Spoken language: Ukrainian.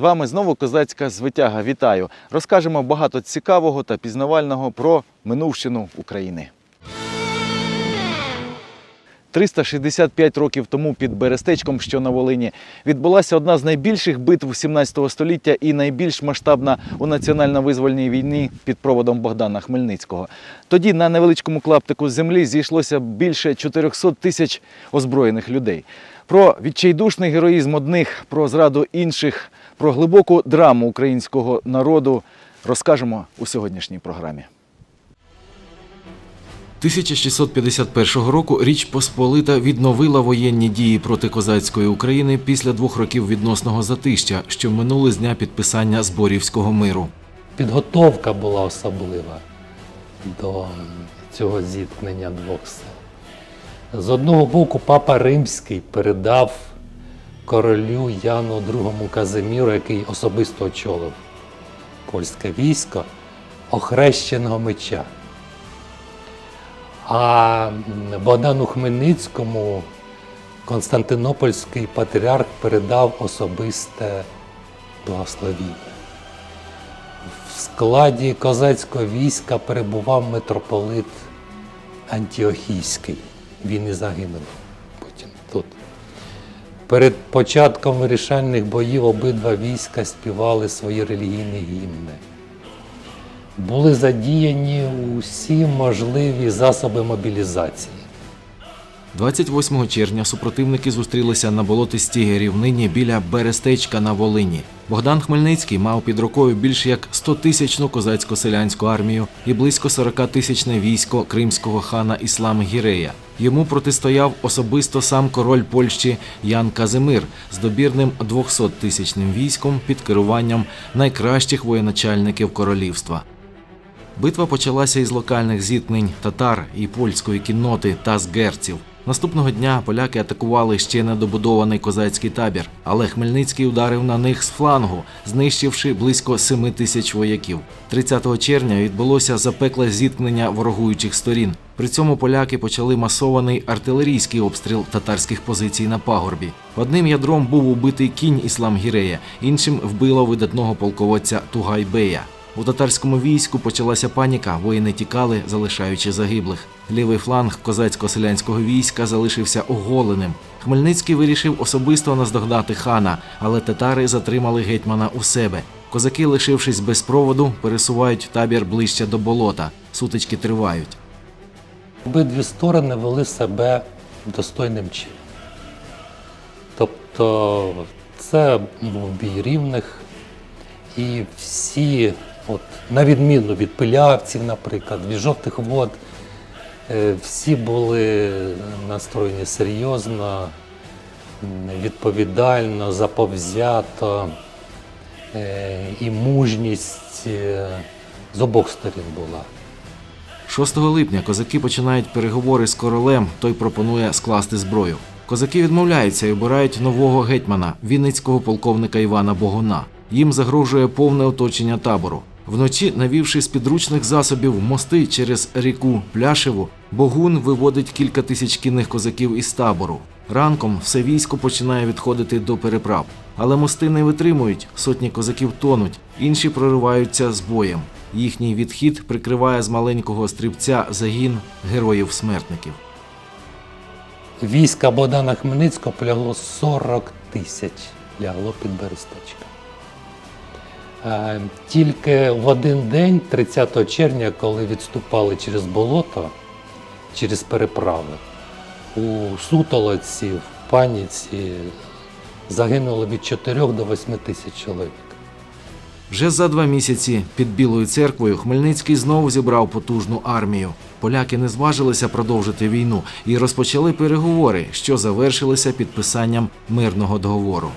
вами знову козацька звитяга. Вітаю! Розкажемо багато цікавого та пізнавального про минувщину України. 365 років тому під Берестечком, що на Волині, відбулася одна з найбільших битв 17 століття і найбільш масштабна у національно-визвольній війні під проводом Богдана Хмельницького. Тоді на невеличкому клаптику землі зійшлося більше 400 тисяч озброєних людей. Про відчайдушний героїзм одних, про зраду інших, про глибоку драму українського народу розкажемо у сьогоднішній програмі. 1651 року Річ Посполита відновила воєнні дії проти козацької України після двох років відносного затища, що минули з дня підписання Зборівського миру. Підготовка була особлива до цього зіткнення двох сил. З одного боку, папа Римський передав королю Яну II Казиміру, який особисто очолив польське військо, охрещеного меча. А Богдану Хмельницькому Константинопольський патріарх передав особисте благословіння. В складі козацького війська перебував митрополит Антіохійський. Він і загинув. Перед початком вирішальних боїв обидва війська співали свої релігійні гімни. Були задіяні усі можливі засоби мобілізації. 28 червня супротивники зустрілися на болотистій рівнині біля Берестечка на Волині. Богдан Хмельницький мав під рукою більш як 100-тисячну козацько-селянську армію і близько 40-тисячне військо кримського хана Іслам Гірея. Йому протистояв особисто сам король Польщі Ян Казимир з добірним 200-тисячним військом під керуванням найкращих воєначальників королівства. Битва почалася із локальних зіткнень татар і польської кінноти та з герців. Наступного дня поляки атакували ще недобудований козацький табір, але Хмельницький ударив на них з флангу, знищивши близько 7 тисяч вояків. 30 червня відбулося запекле зіткнення ворогуючих сторін. При цьому поляки почали масований артилерійський обстріл татарських позицій на пагорбі. Одним ядром був убитий кінь Іслам Гірея, іншим вбило видатного полководця Тугайбея. У татарському війську почалася паніка, воїни тікали, залишаючи загиблих. Лівий фланг козацько-селянського війська залишився оголеним. Хмельницький вирішив особисто наздогнати хана, але татари затримали гетьмана у себе. Козаки, лишившись без проводу, пересувають табір ближче до болота. Сутички тривають. Обидві сторони вели себе достойним чином. Тобто це був бій рівних, і всі, от, на відміну від пилявців, наприклад, від жовтих вод, е, всі були настроєні серйозно, відповідально, заповзято, е, і мужність е, з обох сторін була. 6 липня козаки починають переговори з королем. Той пропонує скласти зброю. Козаки відмовляються і обирають нового гетьмана, вінницького полковника Івана Богуна. Їм загрожує повне оточення табору. Вночі, навівши з підручних засобів мости через ріку Пляшеву, Богун виводить кілька тисяч кінних козаків із табору. Ранком все військо починає відходити до переправ. Але мости не витримують, сотні козаків тонуть, інші прориваються з боєм. Їхній відхід прикриває з маленького стрібця загін героїв-смертників. Війська Богдана Хмельницького полягло 40 тисяч, лягло під Берестечка. Е, Тільки в один день, 30 червня, коли відступали через болото, через переправи, у сутолоці, в паніці загинуло від 4 до 8 тисяч чоловік. Вже за два місяці під Білою церквою Хмельницький знову зібрав потужну армію. Поляки не зважилися продовжити війну і розпочали переговори, що завершилися підписанням мирного договору.